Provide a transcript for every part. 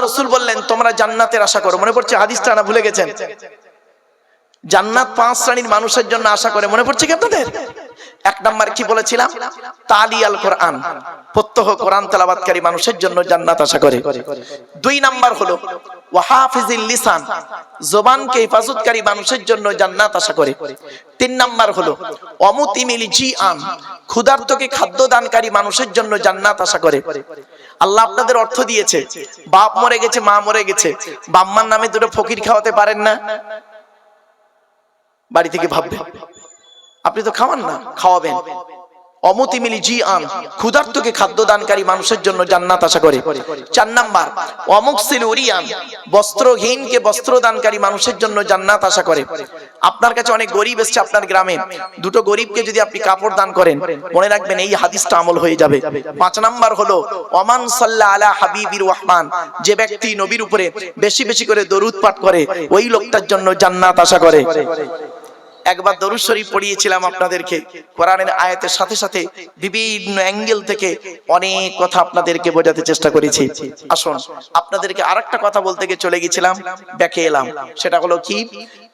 আল্লাহ রসুল বললেন, তোমরা জান্নাতের আশা করো। মনে পড়ছে হাদিসটা না ভুলে গেছেন? জান্নাত পাঁচ শ্রেণির মানুষের জন্য আশা করে। মনে পড়ছে কি আপনাদের? এক নাম্বার কি বলেছিলাম? তালি আল কোরআন। প্রত্যহ কোরআন তেলাবাতকারী মানুষের জন্য জান্নাত আশা করে। দুই নাম্বার হলো খাদ্য দানকারী মানুষের জন্য জান্নাত আশা করে। অর্থ দিয়েছে, বাপ মরে গেছে, মা মরে গেছে। বাম্মার নামে দুটো ফকির খাওয়াতে পারেন না? বাড়ি থেকে ভাববেন আপনি তো খাওয়ান না, খাওয়াবেন। অমতি মিলি জি আন, ক্ষুধার্তকে খাদ্য দানকারী মানুষের জন্য জান্নাত আশা করে। চার নাম্বার, অমুকসিল উরিয়ান, বস্ত্রহীনকে বস্ত্র দানকারী মানুষের জন্য জান্নাত আশা করে। আপনার কাছে অনেক গরিব এসছে আপনার গ্রামে। দুটো গরিবকে যদি আপনি কাপড় দান করেন, মনে রাখবেন এই হাদিসটা আমল হয়ে যাবে। পাঁচ নাম্বার হলো, ওমান সাল্লাহ আলা হাবিবির রহমান, যে ব্যক্তি নবীর উপরে বেশি বেশি করে দরুদ পাঠ করে, ওই লোকটার জন্য জান্নাত আশা করে। একবার দরুদ শরীফ পড়িয়েছিলাম আপনাদেরকে। কোরআনের আয়াতের সাথে সাথে বিভিন্ন অ্যাঙ্গেল থেকে অনেক কথা আপনাদেরকে বোঝাতে চেষ্টা করেছি। আসুন, আপনাদেরকে আরেকটা কথা বলতে গিয়ে চলে গেছিলাম দেখে এলাম। সেটা হলো কি?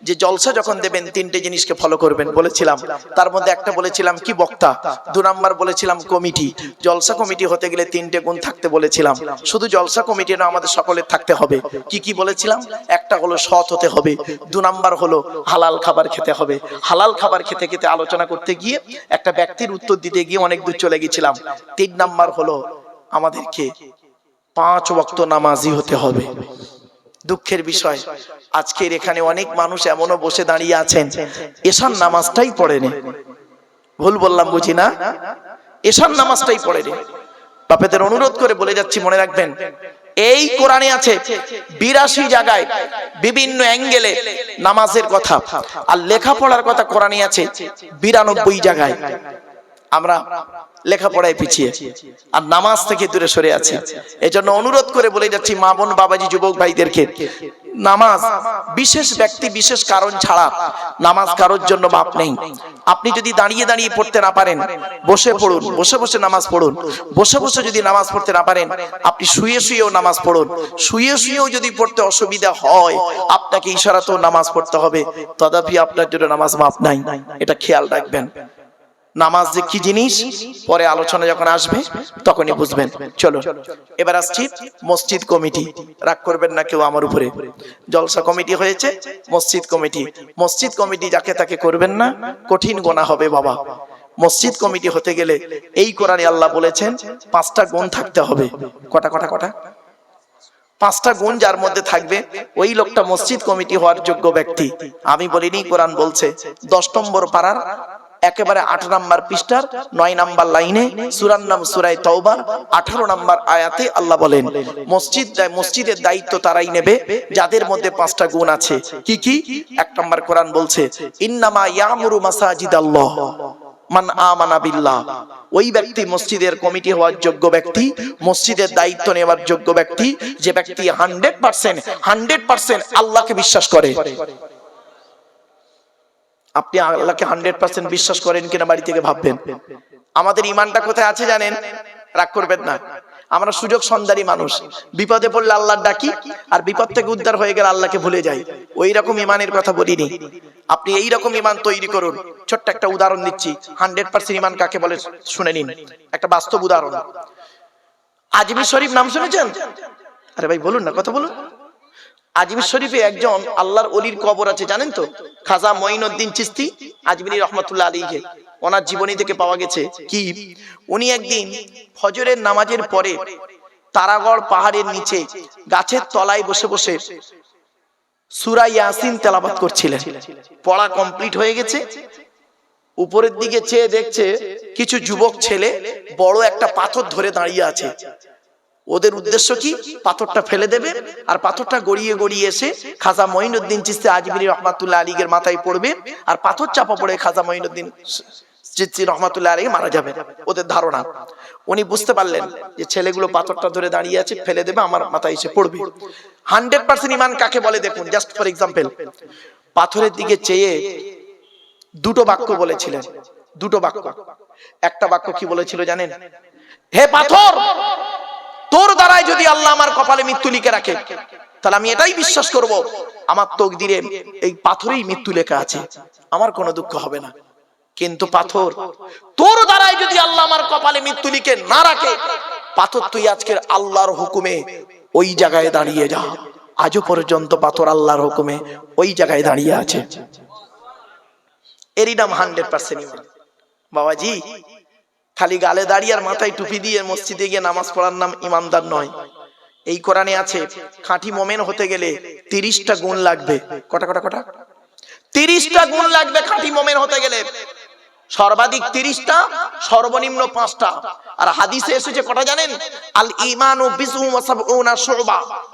যে জলসা যখন দেবেন তিনটে জিনিসকে ফলো করবেন বলেছিলাম। তার মধ্যে একটা বলেছিলাম কি বক্তা? দু নাম্বার বলেছিলাম কমিটি। জলসা কমিটি হতে গেলে তিনটে গুণ থাকতে বলেছিলাম। শুধু জলসা কমিটি না আমাদের সকলের থাকতে হবে। কি কি বলেছিলাম? একটা হলো সৎ হতে হবে। দু নাম্বার হলো হালাল খাবার খেতে হবে। হালাল খাবার খেতে খেতে আলোচনা করতে গিয়ে একটা ব্যক্তির উত্তর দিতে গিয়ে অনেক দূর চলে গেছিলাম। তিন নাম্বার হলো আমাদেরকে পাঁচ ওয়াক্ত নামাজি হতে হবে। দুঃখের বিষয়। আজকের এখানে অনেক মানুষ এমনও বসে দাঁড়িয়ে আছেন। এশান নামাজটাই পড়েনি। ভুল বললাম, বুঝি না? এশান নামাজটাই পড়েনি। বাপেদের অনুরোধ করে বলে যাচ্ছি, মনে রাখবেন, এই কোরআনে আছে বিরাশি জায়গায় বিভিন্ন অ্যাঙ্গেলে নামাজের কথা। আর লেখাপড়ার কথা কোরআনে আছে বিরানব্বই জায়গায়। আমরা লেখাপড়ায় পিছিয়ে। আর নামাজ থেকে দূরে সরে আছি। এজন্য অনুরোধ করে বলে যাচ্ছি, মা বোন, বাবাজি, যুবক ভাইদেরকে, নামাজ বিশেষ ব্যক্তি, বিশেষ কারণ ছাড়া নামাজ কারোর জন্য মাপ নেই। আপনি যদি দাঁড়িয়ে দাঁড়িয়ে পড়তে না পারেন, বসে পড়ুন, বসে বসে নামাজ পড়ুন, বসে বসে যদি নামাজ পড়তে না পারেন, আপনি শুয়ে শুয়েও নামাজ পড়ুন। শুয়ে শুয়েও যদি পড়তে অসুবিধা হয়, আপনাকে ইশারাতেও নামাজ পড়তে হবে। তথাপি আপনার জন্য নামাজ মাপ নাই। এটা খেয়াল রাখবেন। নামাজ যে কি জিনিস? পরে আলোচনা যখন আসবে, তখনই বুঝবেন। চলো এবার আসছি মসজিদ কমিটি। রাগ করবেন না কেউ আমার উপরে। জলসা কমিটি হয়েছে, মসজিদ কমিটি। মসজিদ কমিটি যাকে তাকে করবেন না, কঠিন গোনা হবে বাবা। মসজিদ কমিটি হতে গেলে এই কোরআনে আল্লাহ বলেছেন, পাঁচটা গুণ থাকতে হবে। কটা কটা কটা? পাঁচটা গুণ যার মধ্যে থাকবে, ওই লোকটা মসজিদ কমিটি হওয়ার যোগ্য ব্যক্তি। আমি বলিনি, কোরআন বলছে, দশ নম্বর পাড়ার একেবারে আট নাম্বার পৃষ্ঠার নয় নাম্বার লাইনে সুরার নাম সুরাই তওবার আঠারো নাম্বার আয়াতে আল্লাহ বলেন, মসজিদ মসজিদের দায়িত্ব তারাই নেবে, যাদের মধ্যে পাঁচটা গুণ আছে। কি কি? এক নাম্বার কোরআন বলছে, ইন্নামা ইয়ামুরু মাসাজিদ আল্লাহ মান আমানা বিল্লাহ। ওই ব্যক্তি মসজিদের কমিটি হওয়ার যোগ্য ব্যক্তি, মসজিদের দায়িত্ব নেওয়ার যোগ্য ব্যক্তি, যে ব্যক্তি হান্ড্রেড পার্সেন্ট হান্ড্রেড পার্সেন্ট আল্লাহকে বিশ্বাস করে। আপনি আল্লাহকে হান্ড্রেড পার্সেন্ট বিশ্বাস করেন কিনা বাড়ি থেকে ভাববেন। আমাদের ইমানটা কোথায় আছে জানেন? রাগ করবেন না। আমরা সুযোগ সন্ধানী মানুষ। বিপদে পড়লে আল্লাহ ডাকি, আর বিপদ থেকে উদ্ধার হয়ে গেলে আল্লাহকে ভুলে যাই। ওই রকম ইমানের কথা বলিনি। আপনি এই রকম ইমান তৈরি করুন। ছোট্ট একটা উদাহরণ দিচ্ছি। হান্ড্রেড পার্সেন্ট ইমান কাকে বলে? শুনে নিন। একটা বাস্তব উদাহরণ। আজমির শরীফ নাম শুনেছেন? আরে ভাই, বলুন না, কথা বলুন। আজমির শরীফে একজন আল্লাহর অলির কবর আছে, জানেন তো? খাজা মঈনুদ্দিন চিস্তি আজমিনী রহমতুল্লাহ আলীকে ওনার জীবনী থেকে পাওয়া গেছে কি? উনি একদিন ফজরের নামাজের পরে তারাগড় পাহাড়ের নিচে গাছের তলায় বসে বসে সুরা ইয়াসিন তেলাবাত করছিলেন। পড়া কমপ্লিট হয়ে গেছে। উপরের দিকে চেয়ে দেখছে কিছু যুবক ছেলে বড় একটা পাথর ধরে দাঁড়িয়ে আছে। ওদের উদ্দেশ্য কি? পাথরটা ফেলে দেবে আর পাথরটা গড়িয়ে গড়িয়ে এসে খাজা মঈনুদ্দিন চিস্তি আজমিরি রহমাতুল্লাহ আলীগের মাথায় পড়বে আর পাথর চাপা পড়ে খাজা আলী মারা যাবে, ওদের ধারণা। উনি বুঝতে পারলেন যে ছেলেগুলো পাথরটা ধরে দাঁড়িয়ে আছে, ফেলে দেবে, আমার মাথায় এসে পড়বে। হান্ড্রেড পার্সেন্ট ইমান কাকে বলে দেখুন? জাস্ট ফর এক্সাম্পল, পাথরের দিকে চেয়ে দুটো বাক্য বলেছিলেন। দুটো বাক্য। একটা বাক্য কি বলেছিল জানেন? হে পাথর! তোর দ্বারাই যদি আল্লাহ আমার কপালে মৃত্যু লিখে রাখে, তাহলে আমি এটাই বিশ্বাস করব, আমার তকদিরে এই পাথরেই মৃত্যু লেখা আছে, আমার কোনো দুঃখ হবে না। কিন্তু পাথর, তোর দ্বারাই যদি আল্লাহ আমার কপালে মৃত্যু লিখে না রাখে, পাথর তুই আজকের আল্লাহর হুকুমে ওই জায়গায় দাঁড়িয়ে যা। আজও পর্যন্ত পাথর আল্লাহর হুকুমে ওই জায়গায় দাঁড়িয়ে আছে। এরই নাম হান্ড্রেড পার্সেন্ট বাবাজি খালি গালে দাঁড়িয়ে আর মাথায় টুপি দিয়ে মসজিদে গিয়ে নামাজ পড়ার নাম ইমানদার নয়। এই কোরআনে আছে, খাঁটি মোমেন হতে গেলে তিরিশটা গুণ লাগবে। কটা কটা কটা? তিরিশটা গুণ লাগবে খাঁটি মোমেন হতে গেলে। সর্বাধিক তিরিশটা, সর্বনিম্ন পাঁচটা। আর হাদিসে এসেছে কটা জানেন? আল ইমান ও বিজু বিসু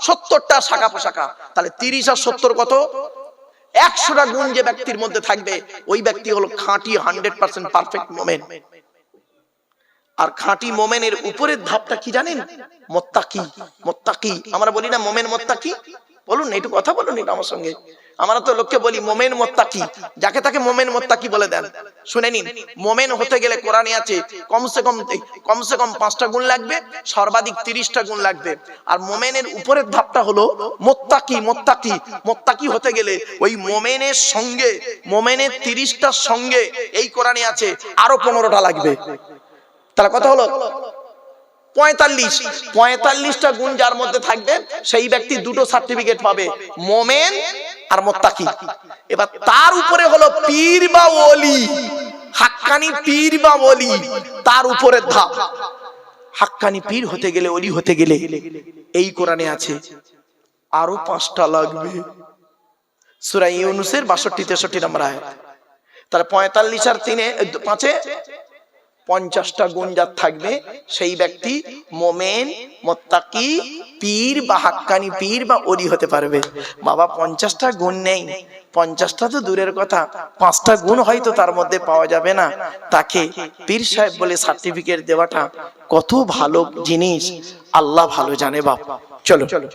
সত্তরটা শাখা পোশাখা তাহলে তিরিশ আর সত্তর কত? একশোটা গুণ যে ব্যক্তির মধ্যে থাকবে, ওই ব্যক্তি হলো খাঁটি হান্ড্রেড পার্সেন্ট পারফেক্ট মোমেন। আর খাঁটি মোমেনের উপরের ধাপটা কি জানেন? মোত্তাকি মোত্তাকি। আমরা বলি না মোমেন মোত্তাকি? বলুন একটু কথা বলুন একটু আমার সঙ্গে। আমরা তো লোককে বলি মোমেন মোত্তাকি। যাকে তাকে মোমেন মোত্তাকি বলে দেন। শুনে নিন, মোমেন হতে গেলে কোরআনে আছে, কমসে কম কমসে কম পাঁচটা গুণ লাগবে, সর্বাধিক তিরিশটা গুণ লাগবে। আর মোমেনের উপরের ধাপটা হলো মোত্তাকি মোত্তাকি। মোত্তাকি হতে গেলে ওই মোমেনের সঙ্গে, মোমেনের তিরিশটার সঙ্গে এই কোরআনে আছে, আরও পনেরোটা লাগবে। তাহলে কথা হলো? পঁয়তাল্লিশ। পঁয়তাল্লিশটা গুণ যার মধ্যে থাকবে সেই ব্যক্তি দুটো সার্টিফিকেট পাবে মোমেন আর মোত্তাকি। এবার তার উপরে হলো পীর বা ওলি। হাক্কানি পীর বা ওলি তার উপরে ধাপ হাক্কানি পীর হতে গেলে ওলি হতে গেলে এই কোরআনে আছে আরও পাঁচটা লাগবে। সুরা ইউনুসের বাষট্টি তেষট্টি নম্বর আয়াত। তাহলে পঁয়তাল্লিশ আর তিনে পাঁচে? পঞ্চাশটা গুণ যার থাকবে, সেই ব্যক্তি মোমেন, মোত্তাকি, পীর বা হাক্কানি পীর বা অলি হতে পারবে। বাবা, পঞ্চাশটা গুণ নেই। পঞ্চাশটা তো দূরের কথা। পাঁচটা গুণ হয়তো তার মধ্যে পাওয়া যাবে না। তাকে পীর সাহেব বলে সার্টিফিকেট দেওয়াটা কত ভালো জিনিস। আল্লাহ ভালো জানে বাপ। চলো চলো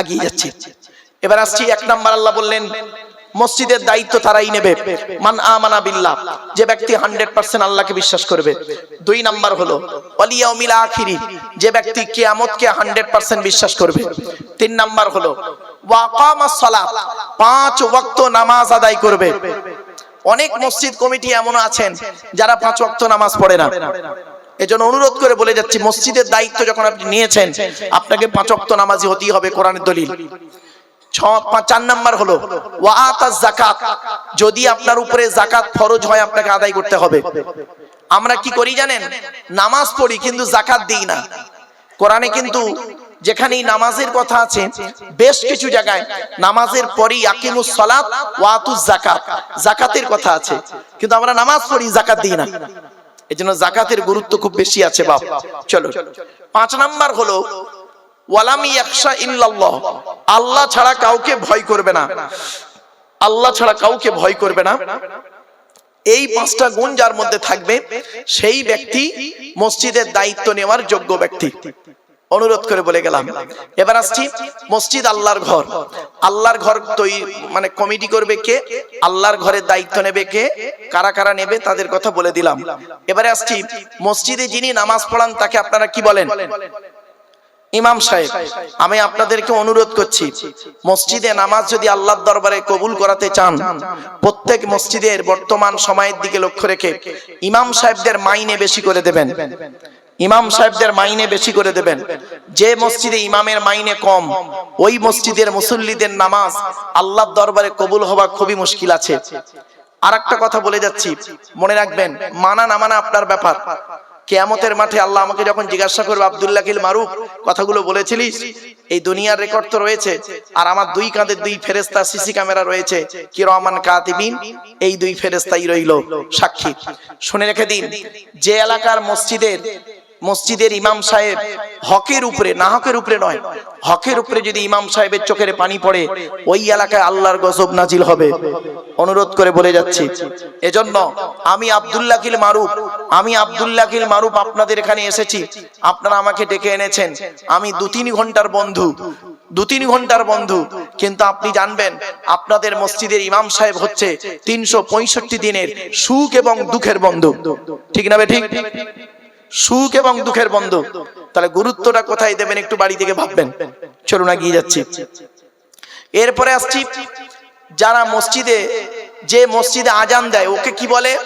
আগিয়ে যাচ্ছি। এবার আসছি, এক নাম্বার আল্লাহ বললেন মসজিদের দায়িত্ব তারাই নেবে। মান আমানা বিল্লাহ, যে ব্যক্তি হান্ড্রেড পার্সেন্ট আল্লাহকে বিশ্বাস করবে। দুই নাম্বার হলো অলিয়াউমিল আখিরি, যে ব্যক্তি কিয়ামতকে হান্ড্রেড পার্সেন্ট বিশ্বাস করবে। তিন নাম্বার হলো ওয়াকামাস সালাত, পাঁচ ওয়াক্ত নামাজ আদায় করবে। অনেক মসজিদ কমিটি এমন আছেন, যারা পাঁচ ওয়াক্ত নামাজ পড়ে না। এজন্য অনুরোধ করে বলে যাচ্ছি, মসজিদের দায়িত্ব যখন আপনি নিয়েছেন, আপনাকে পাঁচ ওয়াক্ত নামাজি হতেই হবে কোরআনের দলিল। চার নাম্বার হলো জাকাত যদি আপনার উপরে জাকাত ফরজ হয়, আপনাকে আদায় করতে হবে। আমরা কি করি জানেন? নামাজ পড়ি, কিন্তু জাকাত দিই না। কোরআনে কিন্তু যেখানেই নামাজের কথা আছে, বেশ কিছু জায়গায় নামাজের পরেই আকিমুস সালাত ওয়াতুজ জাকাত জাকাতের কথা আছে। কিন্তু আমরা নামাজ পড়ি জাকাত দিই না। এজন্য জাকাতের গুরুত্ব খুব বেশি আছে, বাপ। চলো পাঁচ নাম্বার হলো ওয়ালাম ইয়াকশা ইল্লাল্লাহ। আল্লাহ ছাড়া কাউকে ভয় করবে না। আল্লাহ ছাড়া কাউকে ভয় করবে না। এই পাঁচটা গুণ যার মধ্যে থাকবে, সেই ব্যক্তি মসজিদের দায়িত্ব নেওয়ার যোগ্য ব্যক্তি। অনুরোধ করে বলে গেলাম। এবার আসছি মসজিদ আল্লাহর ঘর। আল্লাহর ঘর তৈরি মানে কমিটি করবে কে? আল্লাহর ঘরের দায়িত্ব নেবে কে? কারা কারা নেবে তাদের কথা বলে দিলাম। এবারে আসছি মসজিদে যিনি নামাজ পড়ান তাকে আপনারা কি বলেন? ইমাম সাহেব, আমি আপনাদেরকে অনুরোধ করছি, মসজিদে নামাজ যদি আল্লাহর দরবারে কবুল করাতে চান, প্রত্যেক মসজিদের বর্তমান সময়ের দিকে লক্ষ্য রেখে ইমাম সাহেবদের মাইনে বেশি করে দেবেন। ইমাম সাহেবদের মাইনে বেশি করে দেবেন। যে মসজিদে ইমামের মাইনে কম, ওই মসজিদের মুসল্লিদের নামাজ আল্লাহর দরবারে কবুল হওয়া খুবই মুশকিল আছে। আর একটা কথা বলে যাচ্ছি, মনে রাখবেন, মানা না মানা আপনার ব্যাপার। কেয়ামতের মাঠে আল্লাহ আমাকে যখন জিজ্ঞাসা করবে, আবদুল্লাহ কিল মারুফ? কথাগুলো বলেছিলিস। এই দুনিয়ার রেকর্ড তো রয়েছে। আর আমার দুই কাঁধে দুই ফেরেস্তা সিসি ক্যামেরা রয়েছে। কি রহমান কাতিবিন, এই দুই ফেরেস্তাই রইল সাক্ষী। শুনে রেখে দিন, যে এলাকার মসজিদের মসজিদের ইমাম সাহেব হকের উপরে, না হকের উপরে নয়, হকের উপরে যদি ইমাম সাহেবের চোখের পানি পড়ে, ওই এলাকায় আল্লাহর গজব নাজিল হবে। অনুরোধ করে বলে যাচ্ছি, এজন্য আমি আব্দুল্লাহ কিল মারুফ, আমি আব্দুল্লাহ কিল মারুফ আপনাদের এখানে এসেছি, আপনারা আমাকে ডেকে এনেছেন। আমি দু তিন ঘণ্টার বন্ধু, দু তিন ঘণ্টার বন্ধু, কিন্তু আপনি জানবেন, আপনাদের মসজিদের ইমাম সাহেব হচ্ছে তিনশো পঁয়ষট্টি দিনের সুখ এবং দুঃখের বন্ধু। ঠিক না ঠিক? সুখ এবং দুঃখের বন্ধু। তাহলে গুরুত্বটা কোথায় দেবেন একটু বাড়ি থেকে ভাববেন। চলুন এগিয়ে যাচ্ছি। এরপরে আসছি, যারা মসজিদে, যে মসজিদে আজান দেয়, ওকে কি বলে?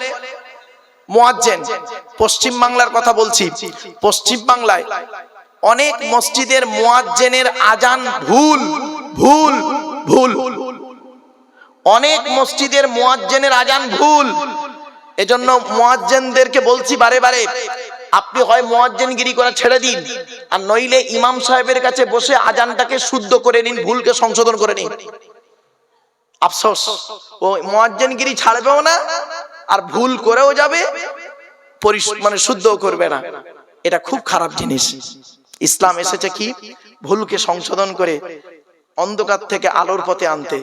মোয়াজ্জেন। পশ্চিম বাংলার কথা বলছি। পশ্চিম বাংলায় অনেক মসজিদের মোয়াজ্জেনের আজান ভুল ভুল ভুল। অনেক মসজিদের মোয়াজ্জেনের আজান ভুল। এজন্য মোয়াজ্জেনদেরকে বলছি বারে বারে আপনি হয় মোয়াজ্জেনগিরি করা ছেড়ে দিন। আর নইলে ইমাম সাহেবের কাছে বসে আজানটাকে শুদ্ধ করে নিন, ভুলকে সংশোধন করে নিন। আফসোস। ও মোয়াজ্জেনগিরি ছাড়বেও না, আর ভুল করেও যাবে মানে শুদ্ধও করবে না। এটা খুব খারাপ জিনিস। ইসলাম এসেছে কি? ভুলকে সংশোধন করে অন্ধকার থেকে আলোর পথে আনতে।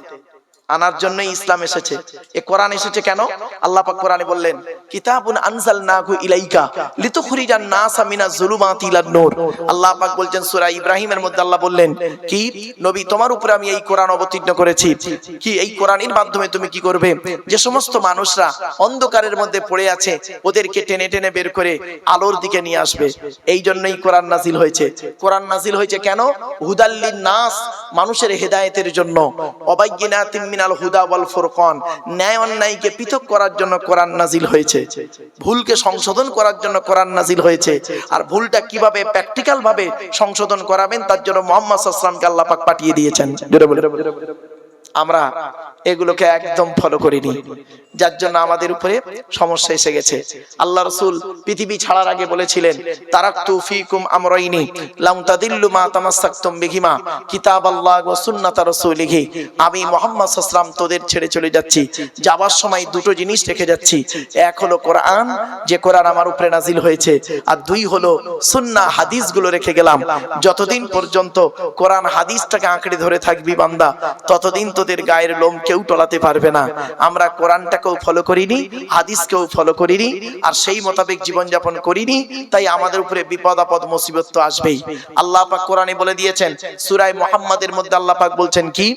আনার জন্যই ইসলাম এসেছে। এ কোরআন এসেছে কেন? আল্লাহ পাক কোরআনে বললেন, কিতাবুন আনজালনাহু ইলাইকা লিতুখরিজান নাসা মিনাজ জুলুমাতি ইলান নূর। আল্লাহ পাক বলছেন, সূরা ইব্রাহিমের মধ্যে আল্লাহ বললেন, কি? নবী, তোমার উপরে আমি এই কোরআন অবতীর্ণ করেছি। কি, এই কোরআনের মাধ্যমে তুমি কি করবে? যে সমস্ত মানুষরা অন্ধকারের মধ্যে পড়ে আছে, ওদেরকে টেনে টেনে বের করে আলোর দিকে নিয়ে আসবে। এই জন্যই কোরআন নাজিল হয়েছে। কোরআন নাজিল হয়েছে কেন? হুদাল্লিন নাস মানুষের হেদায়েতের জন্য। অবাইয়িনাতিন মিনাল হুদা ওয়াল ফুরকান। ন্যায় অন্যায়কে পৃথক করার জন্য কোরআন নাজিল হয়েছে। ভুলকে সংশোধন করার জন্য কোরআন নাজিল হয়েছে। আর ভুলটা কীভাবে প্র্যাকটিক্যাল ভাবে সংশোধন করাবেন, তার জন্য মোহাম্মদ সাল্লামকে আল্লাহ পাক পাঠিয়ে দিয়েছেন। আমরা এগুলোকে একদম ফলো করিনি। যার জন্য আমাদের উপরে সমস্যা এসে গেছে। আল্লাহ রসুল পৃথিবী ছাড়ার আগে বলেছিলেন জিনিস রেখে যাচ্ছি। এক হলো কোরআন, যে কোরআন আমার উপরে নাজিল হয়েছে। আর দুই হলো রেখে গেলাম। যতদিন পর্যন্ত কোরআন হাদিসটাকে আঁকড়ে ধরে থাকবি বান্দা, ততদিন তোদের গায়ের লোম কেউ টলাতে পারবে না। আমরা কোরআনটাকেও ফলো করিনি, হাদিসকেও ফলো করিনি, আর সেই মোতাবেক জীবনযাপন করিনি, তাই আমাদের উপরে বিপদ, আপদ, মুসিবত তো আসবেই। আল্লাহ পাক কোরআনে বলে দিয়েছেন, সূরায়ে মুহাম্মাদের মধ্যে আল্লাহ পাক বলছেন কি?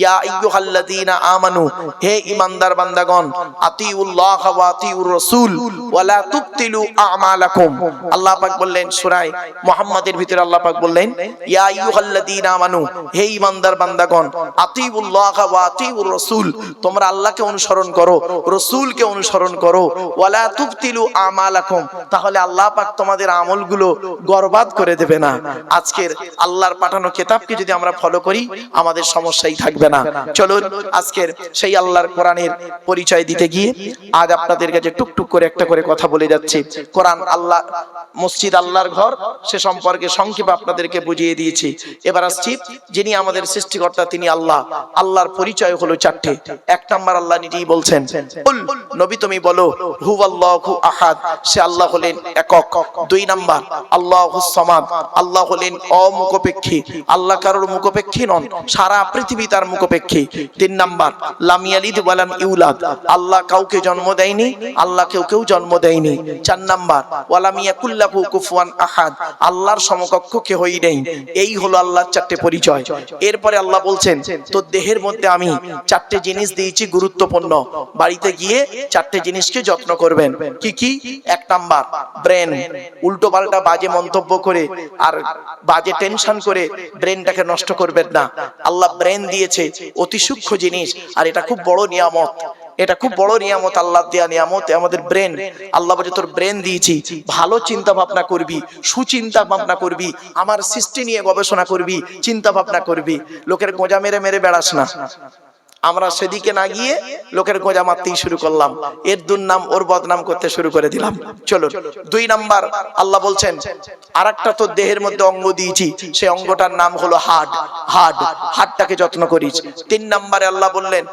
ইয়া আইয়ুহাল্লাযীনা আমানু, হে ঈমানদার বান্দাগণ, আতিউল্লাহ ওয়া আতিউর রাসূল, ওয়া লা তুবতিলু আমালাকুম। আল্লাহ পাক বললেন, সূরায়ে মুহাম্মাদের ভিতরে আল্লাহ পাক বললেন, ইয়া আইয়ুহাল্লাযীনা আমানু, হে ঈমানদার বান্দাগণ, আতিউল্লাহ ওয়া আতিউর রাসূল, তোমরা আল্লাহকে অনুসরণ করো, রাসূলকে অনুসরণ করো। ওয়ালা তুবতিলু আমালাকুম, তাহলে আল্লাহ পাক তোমাদের আমলগুলো বরবাদ করে দেবে না। আজকের আল্লাহর পাঠানো কিতাবকে যদি আমরা ফলো করি, আমাদের সমস্যাই থাকবে না। চলুন, আজকের সেই আল্লাহর কোরআনের পরিচয় দিতে গিয়ে আজ আপনাদের কাছে টুকটুক করে একটা করে কথা বলে যাচ্ছি। কোরআন আল্লাহ, মসজিদ আল্লাহর ঘর, সে সম্পর্কে সংক্ষেপে আপনাদেরকে বুঝিয়ে দিয়েছি। এবার আসছি যিনি আমাদের সৃষ্টিকর্তা, তিনি আল্লাহ। আল্লাহর পরিচয় হলো চারটে। এক নাম্বার আল্লাহ নিজেই বলছেন নবী তুমি বলো হু আহাদ। সে আল্লাহ হলেন একক। দুই নাম্বার সামাদ। আল্লাহ হলেন আল্লাহ কারোর মুখপেক্ষী নন, সারা পৃথিবী তার মুখপেক্ষী। তিন নাম্বার, লাম ইয়ালিদ ওয়ালাম ইউলাদ। আল্লাহ কাউকে জন্ম দেয়নি আল্লাহ কেউ কেউ জন্ম দেয়নি। চার নাম্বার কুফুয়ান আহাদ। আল্লাহর সমকক্ষ কে কেহই নেই। এই হলো আল্লাহর চারটে পরিচয়। এরপরে আল্লাহ বলছেন তো দেহের মধ্যে আমি চারটে জিনিস দিয়েছি গুরুত্বপূর্ণ। বাড়িতে গিয়ে চারটে জিনিসকে যত্ন করবেন। কি কি? এক নাম্বার, ব্রেন। উল্টো পাল্টা বাজে মন্তব্য করে আর বাজে টেনশন করে ব্রেনটাকে নষ্ট করবেন না। আল্লাহ ব্রেন দিয়েছে, অতি সূক্ষ্ম জিনিস। আর এটা খুব বড় নিয়ামত। এটা খুব বড় নিয়ামত আল্লাহ দেয়া নিয়ামত। আমাদের ব্রেন। আল্লাহ বলে, তোর ব্রেন দিয়েছি। ভালো চিন্তা ভাবনা করবি সুচিন্তা ভাবনা করবি, আমার সৃষ্টি নিয়ে গবেষণা করবি চিন্তা ভাবনা করবি। লোকের গোজা মেরে মেরে বেড়াস না। আমরা সেদিকে না গিয়ে লোকের গোজা মারতেই শুরু করলাম। এর দুর্নাম ওর বদনাম করতে শুরু করে দিলাম। চলো দুই নাম্বার আল্লাহ বলছেন আর একটা তোর দেহের মধ্যে অঙ্গ দিয়েছি, সেই অঙ্গটার নাম হলো হাড। হাড, হাডটাকে যত্ন করিস। তিন নাম্বারে আল্লাহ বললেন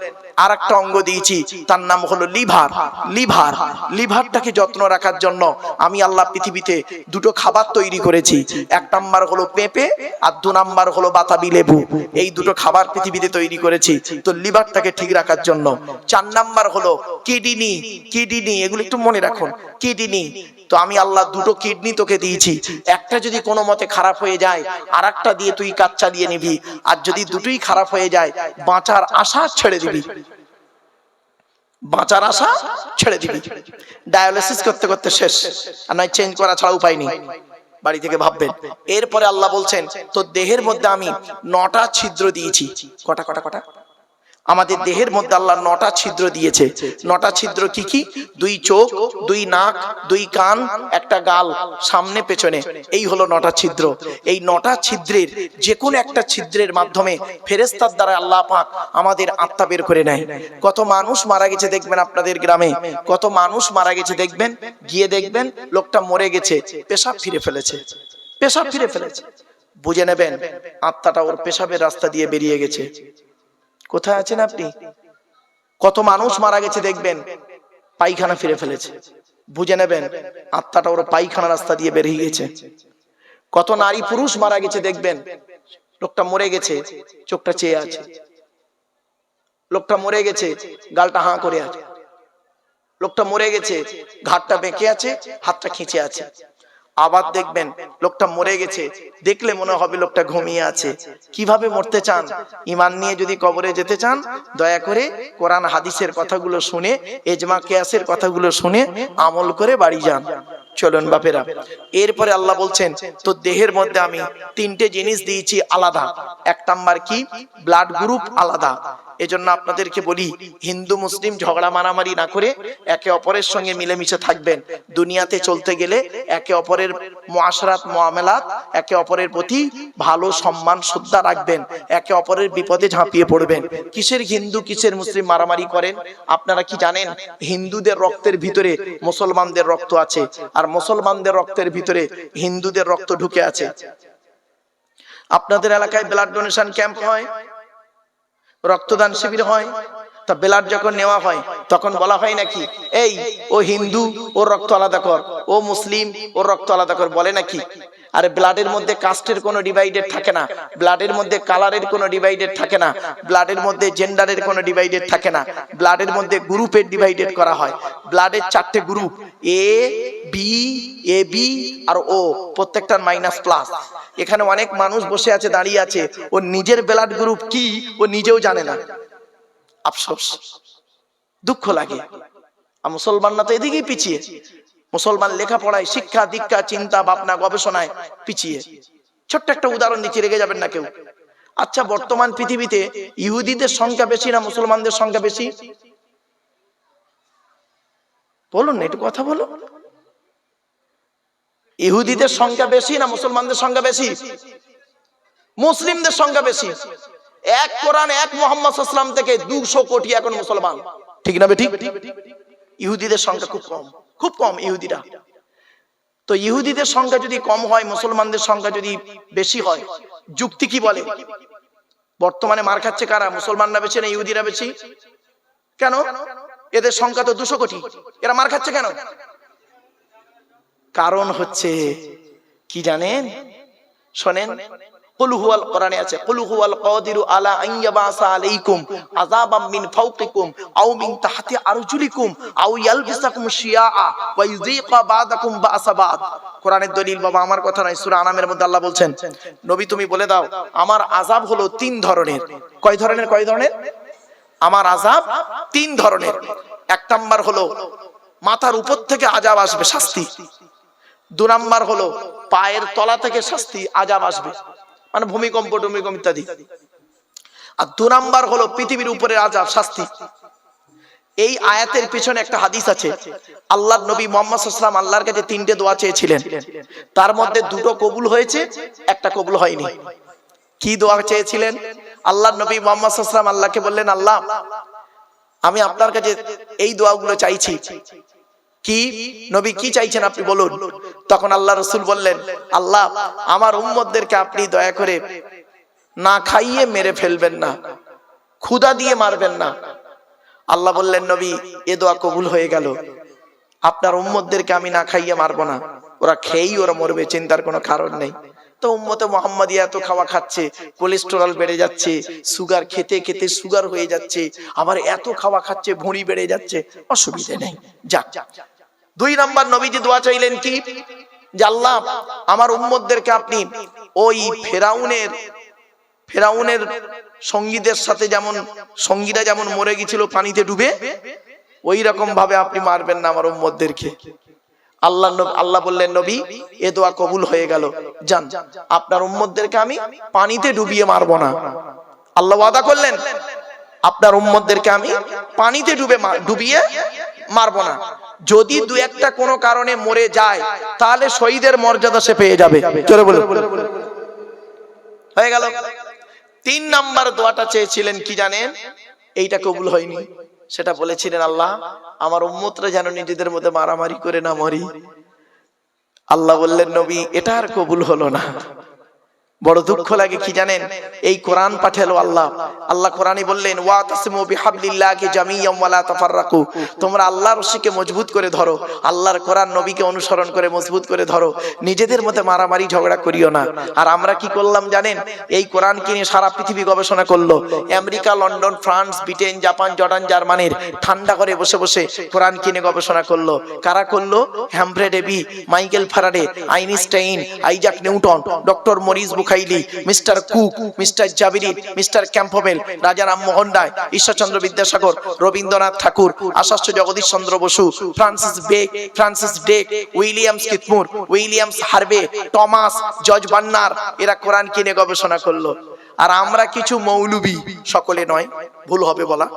আর একটা অঙ্গ দিয়েছি, তার নাম হলো লিভার। লিভার, লিভারটাকে যত্ন রাখার জন্য আমি আল্লাহ পৃথিবীতে দুটো খাবার তৈরি করেছি। এক নাম্বার হলো পেঁপে, আর দু নাম্বার হলো বাতাবি লেবু। এই দুটো খাবার পৃথিবীতে তৈরি করেছি। তো লিভারটাকে ঠিক রাখার জন্য। চার নাম্বার হলো কিডনি কিডনি, এগুলো একটু মনে রাখুন, কিডনি। তো আমি আল্লাহ দুটো কিডনি তোকে দিয়েছি। একটা যদি কোনো মতে খারাপ হয়ে যায় আর একটা দিয়ে তুই কাজ চালিয়ে নিবি। আর যদি দুটোই খারাপ হয়ে যায়, বাঁচার আশা ছেড়ে দিবি। বাঁচার আশা ছেড়ে দিবি। ডায়ালিসিস করতে করতে শেষ। আর নয় চেঞ্জ করা ছাড়া উপায় নেই। বাড়ি থেকে ভাববেন। এরপরে আল্লাহ বলছেন, তোর দেহের মধ্যে আমি নটা ছিদ্র দিয়েছি। কটা কটা কটা? আমাদের দেহের মধ্যে আল্লাহ নটা ছিদ্র দিয়েছে। নটা ছিদ্র কি কি? দুই চোখ, দুই নাক, দুই কান, একটা গাল, সামনে, পেছনে। এই হলো নটা ছিদ্র। এই নটা ছিদ্রের যে কোনো একটা ছিদ্রের মাধ্যমে ফেরেস্তার দ্বারা আল্লাহ পাক আমাদের আত্মা বের করে নেয়। কত মানুষ মারা গেছে দেখবেন আপনাদের গ্রামে। কত মানুষ মারা গেছে দেখবেন? গিয়ে দেখবেন লোকটা মরে গেছে, পেশাব ফিরে ফেলেছে। পেশাব ফিরে ফেলেছে। বুঝে নেবেন, আত্মাটা ওর পেশাবের রাস্তা দিয়ে বেরিয়ে গেছে। কোথায় আছেন আপনি? কত মানুষ মারা গেছে দেখবেন, পায়খানা ফিরে ফেলেছে। বুঝে নেবেন, আত্মাটা ওর পায়খানা রাস্তা দিয়ে বেরিয়ে গেছে। কত নারী পুরুষ মারা গেছে দেখবেন, লোকটা মরে গেছে, চোখটা চেয়ে আছে। লোকটা মরে গেছে, গালটা হাঁ করে আছে। লোকটা মরে গেছে, ঘাটটা বেঁকে আছে, হাতটা খিঁচে আছে। আবার দেখবেন লোকটা মরে গেছে। দেখলে মনে হবে লোকটা ঘুমিয়ে আছে। কীভাবে মরতে চান? ইমান নিয়ে যদি কবরে যেতে চান, দয়া করে কোরআন, হাদিসের কথাগুলো শুনে, এজমা কেয়াসের কথাগুলো শুনে আমল করে বাড়ি যান। চলুন বাপেরা, এরপরে আল্লাহ বলছেন, তো দেহের মধ্যে আমি তিনটে জিনিস দিয়েছি আলাদা। এক নাম্বার কি? ব্লাড গ্রুপ আলাদা। এজন্য আপনাদেরকে বলি, হিন্দু, মুসলিম ঝগড়া মারামারি না করে একে অপরের সঙ্গে মিলেমিশে থাকবেন। দুনিয়াতে চলতে গেলে একে অপরের মুআশরাত, মুআমালাত, একে অপরের প্রতি ভালো সম্মান, শ্রদ্ধা রাখবেন। একে অপরের বিপদে ঝাঁপিয়ে পড়বেন। কিসের হিন্দু, কিসের মুসলিম মারামারি করেন? আপনারা কি জানেন? হিন্দুদের রক্তের ভিতরে মুসলমানদের রক্ত আছে। আর মুসলমানদের রক্তের ভিতরে হিন্দুদের রক্ত ঢুকে আছে। আপনাদের এলাকায় ব্লাড ডোনেশন ক্যাম্প হয়, রক্তদান শিবির হয়, তা ব্লাড যখন নেওয়া হয়, তখন বলা হয় নাকি, এই, ও হিন্দু, ওর রক্ত আলাদা কর, ও মুসলিম, ওর রক্ত আলাদা কর, বলে নাকি। আরে ব্লাডের মধ্যে কাস্টের কোনো ডিভাইডেড থাকে না। ব্লাডের মধ্যে কালারের কোনো ডিভাইডেড থাকে না। ব্লাডের মধ্যে জেন্ডারের কোনো ডিভাইডেড থাকে না। ব্লাডের মধ্যে গ্রুপের ডিভাইডেড করা হয়। ব্লাডের চারটে group A B A B R O প্রত্যেকটার মাইনাস প্লাস এখানে অনেক মানুষ বসে আছে, দাঁড়িয়ে আছে। ও নিজের ব্লাড গ্রুপ কি? ও নিজেও জানে না। আফসোস। দুঃখ লাগে। আর মুসলমানরা তো এদিকেই পিছিয়ে। মুসলমান লেখাপড়ায় শিক্ষা, দীক্ষা, চিন্তা, ভাবনা, গবেষণায় পিছিয়ে। ছোট্ট একটা উদাহরণ দিচ্ছি রেগে যাবেন না কেউ। আচ্ছা বর্তমান পৃথিবীতে ইহুদিদের সংখ্যা বেশি না মুসলমানদের সংখ্যা বেশি? বলুন না, একটু কথা বলো ইহুদিদের সংখ্যা বেশি না মুসলমানদের সংখ্যা বেশি? মুসলিমদের সংখ্যা বেশি। এক কোরআন, এক মোহাম্মদ থেকে দুশো কোটি এখন মুসলমান। ঠিক না ঠিক? ইহুদিদের সংখ্যা খুব কম। খুব কম ইহুদিরা। তো ইহুদিদের সংখ্যা যদি কম হয়, মুসলমানদের সংখ্যা যদি বেশি হয়, যুক্তি কি বলে? বর্তমানে মার খাচ্ছে কারা? মুসলমানরা বেশি না ইহুদিরা বেশি? কেন? এদের সংখ্যা তো দুশো কোটি। এরা মার খাচ্ছে কেন? কারণ হচ্ছে, কি জানেন? শোনেন কোরআনে আছে আলা আন ইয়াবাসা আলাইকুম আযাবাম মিন ফাওকিকুম আও মিন তাহতি আরজুলিকুম আও ইয়ালবিসাকুম শিয়াআ ওয়া বাদাকুম কোরআনের দলিল বাবা, আমার কথা নয়, সূরা আনামের মধ্যে আল্লাহ বলছেন, নবী তুমি বলে দাও, আমার আযাব হলো তিন ধরনের। কয় ধরনের কয় ধরনের? আমার আযাব তিন ধরনের। এক নাম্বার হলো, মাথার উপর থেকে আযাব আসবে শাস্তি। দু নাম্বার হলো, পায়ের তলা থেকে শাস্তি আজাব আসবে। মানে ভূমিকম্প টুমিকম্প ইত্যাদি। আর দু নাম্বার হলো পৃথিবীর উপরে আজাব শাস্তি। এই আয়াতের পিছনে একটা হাদিস আছে। আল্লাহর নবী মোহাম্মদ আল্লাহর কাছে তিনটে দোয়া চেয়েছিলেন। তার মধ্যে দুটো কবুল হয়েছে, একটা কবুল হয়নি। কি দোয়া চেয়েছিলেন? আল্লাহর নবী মোহাম্মদ আল্লাহকে বললেন, আল্লাহ, আমি আপনার কাছে এই দোয়াগুলো চাইছি। কি? নবী কি চাইছেন আপনি বলুন? তখন আল্লাহ রসুল বললেন, আল্লাহ, আমার উম্মতদেরকে আপনি দয়া করে না খাইয়ে মেরে ফেলবেন না ক্ষুদা দিয়ে মারবেন না। আল্লাহ বললেন, নবী, এ দোয়া কবুল হয়ে গেল। আপনার উম্মতদেরকে আমি না খাইয়ে মারবো না। ওরা খেয়েই ওরা মরবে, চিন্তার কোনো কারণ নেই। তো উম্মতে মোহাম্মদী এত খাওয়া খাচ্ছে, কোলেস্টেরল বেড়ে যাচ্ছে, সুগার খেতে খেতে সুগার হয়ে যাচ্ছে, আবার এত খাওয়া খাচ্ছে, ভুঁড়ি বেড়ে যাচ্ছে, অসুবিধে নেই। যাক যাক দুই নাম্বার নবীজি দোয়া চাইলেন কি? যে আল্লাহ, আমার উম্মতদেরকে আপনি ওই ফেরাউনের ফেরাউনের সঙ্গীদের সাথে যেমন, সঙ্গীরা যেমন মরে গেছিল পানিতে ডুবে, ওই রকম ভাবে আপনি মারবেন না আমার উম্মতদেরকে। আল্লাহ আল্লাহ বললেন, নবী, এ দোয়া কবুল হয়ে গেল। যান, আপনার উম্মতদেরকে আমি পানিতে ডুবিয়ে মারবো না। আল্লাহ ওয়াদা করলেন, আপনার উম্মতদেরকে আমি পানিতে ডুবে ডুবিয়ে মারবো না। যদি দু একটা কোনো কারণে মরে যায়, তাহলে শহীদের মর্যাদা সে পেয়ে যাবে। চলে বলে হয়ে গেল। তিন নাম্বার দোয়াটা চেয়েছিলেন কি জানেন? এইটা কবুল হয়নি। সেটা বলেছিলেন, আল্লাহ, আমার উম্মতরা যেন নিজেদের মধ্যে মারামারি করে না মরি। আল্লাহ বললেন, নবী, এটা আর কবুল হলো না। বড় দুঃখ লাগে কি জানেন? এই কোরআন পাঠালো আল্লাহ। আল্লাহ কোরআনই বললেন, ওয়া তাসিমু বিহাবলিল্লাহি জামিয়াম ওয়া লা তাফাররাকু। তোমরা আল্লাহর রশিকে মজবুত করে ধরো, আল্লাহর কোরআন নবীকে অনুসরণ করে মজবুত করে ধরো। নিজেদের মধ্যে মারামারি ঝগড়া করিও না। আর আমরা কি করলাম জানেন? এই কোরআন কিনে সারা পৃথিবী গবেষণা করল। America, London, France, Britain, Japan, Jordan, জার্মানির ঠান্ডা করে বসে বসে কোরআন কিনে গবেষণা করল। কারা করল? Humphry Davy Michael Faraday Einstein, Isaac Newton, doctor Maurice Bucaille mister Cook, mister Jabiri mister Campbell, Raja Rammohan Roy, Ishwarchandra Vidyasagar, Rabindranath Tagore আশাস্য Jagadish Chandra Basu, Francis বেক ফ্রান্সিস ডেক উইলিয়ামস কিতমুর, উইলিয়ামস হারবে, টমাস, জজ বান্নার, এরা কোরআন কিনে গবেষণা করল। আর আমরা কিছু মৌলবি সকলে নয়, ভুল হবে বলা।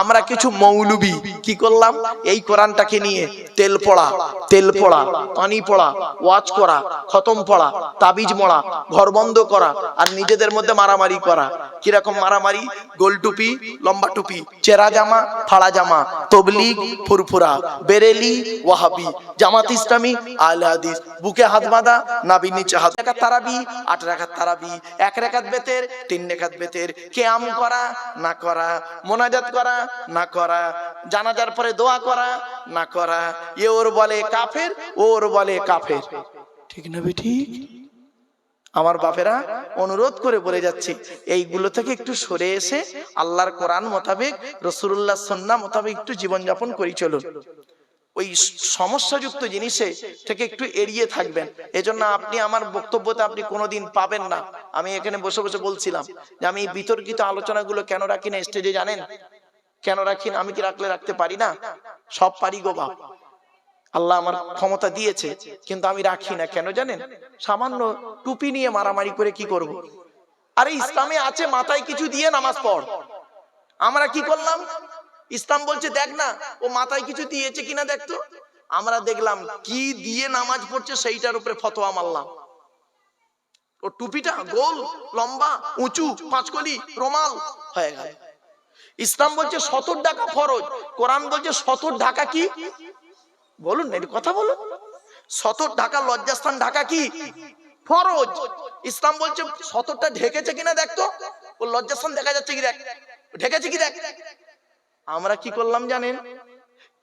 আমরা কিছু মৌলবি কি করলাম? এই কোরআনটাকে নিয়ে তেল পড়া তেল পড়া, পানি পড়া, ওয়াজ করা, খতম পড়া, তাবিজ মড়া, ঘর বন্ধ করা আর নিজেদের মধ্যে মারামারি করা। কীরকম মারামারি? গোল টুপি, লম্বা টুপি, চেরা জামা, ফাড়া জামা, তবলিগ, ফুরফুরা, বেরেলি, ওয়াহাবি, জামাত ইসলামী আল হাদিস, বুকে হাত বাঁধা নাবি নিচে হাত রেখাত তারাবি, আট রেখাত তারাবি, এক রেখাত বেতের তিন রেখাত বেতের কেয়াম করা, না করা, মোনাজাত করা, না করা, জানাজার পরে দোয়া করা, না করা, এ ওর বলে কাফের ওর বলে কাফের। ঠিক না ঠিক আমার বাপেরা অনুরোধ করে বলে যাচ্ছে, এইগুলো থেকে একটু সরে এসে আল্লাহর কোরআন মোতাবেক রসুল্লাহ সন্না মোতাবেক একটু জীবনযাপন করি চলুন। ওই সমস্যাযুক্ত জিনিসে থেকে একটু এড়িয়ে থাকবেন। এজন্য আপনি আমার বক্তব্যতে আপনি কোনোদিন পাবেন না। আমি এখানে বসে বসে বলছিলাম যে, আমি বিতর্কিত আলোচনাগুলো কেন রাখি না স্টেজে জানেন? কেন রাখি না? আমি কি রাখলে রাখতে পারি না? সব পারি গো বাপ। আল্লাহ আমার ক্ষমতা দিয়েছে, কিন্তু আমি রাখি না। কেন জানেন? সামান্য টুপি নিয়ে মারামারি করে কি করব। আরে ইসলামে আছে, মাথায় কিছু দিয়ে নামাজ পড়। আমরা কি করলাম? ইসলাম বলছে, দেখ না, ও মাথায় কিছু দিয়েছে কিনা দেখতো আমরা দেখলাম, কি দিয়ে নামাজ পড়ছে সেইটার উপরে ফতোয়া মারলাম। ও টুপিটা গোল, লম্বা, উঁচু, পাঁচকলি, রোমাল, হয়ে গেল। ইসলাম বলছে সতর ঢাকা ফরজ। কোরআন বলছে সতর ঢাকা কি? বলুন না কথা বলুন। সতর ঢাকা লজ্জাস্থান ঢাকা কি? ফরজ। ইসলাম বলছে সতরটা ঢেকেছে কিনা দেখতো ও লজ্জাস্থান দেখা যাচ্ছে কি দেখ? ঢেকেছে কি দেখ? আমরা কি করলাম জানেন?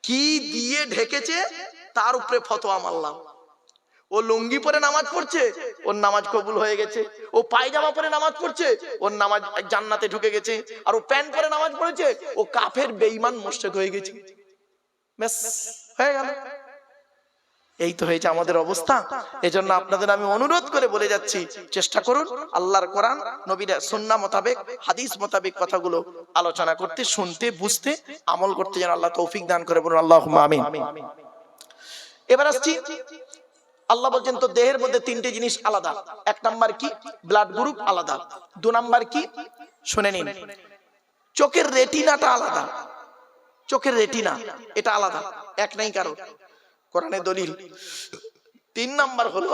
কি দিয়ে ঢেকেছে? তার উপরে ফতোয়া মারলাম। ও লুঙ্গি পরে নামাজ পড়ছে, ওর নামাজ কবুল হয়ে গেছে। ও পায়জামা পরে নামাজ পড়ছে, ওর নামাজ জান্নাতে ঢুকে গেছে। আর ও প্যান্ট পরে নামাজ পড়েছে, ও কাফের বেইমান মোশেক হয়ে গেছে। হয়ে গেল। এই তো হয়েছে আমাদের অবস্থা। এজন্য আপনাদের আমি অনুরোধ করে বলে যাচ্ছি, চেষ্টা করুন আল্লাহর কোরআন, নবীরা সুন্না মোতাবেক, হাদিস মোতাবেক কথাগুলো আলোচনা করতে, শুনতে, বুঝতে, আমল করতে যেন আল্লাহ তৌফিক দান করে বলুন আল্লাহ আমিন। এবার আসছি, আল্লাহ বলছেন তো দেহের মধ্যে তিনটে জিনিস আলাদা। এক নাম্বার কি? ব্লাড গ্রুপ আলাদা। দু নাম্বার কি? শুনে নিন। চোখের রেটিনাটা আলাদা। চোখের রেটিনা এটা আলাদা। এক নাই কারও। কোরআনে দলিল। তিন নাম্বার হলো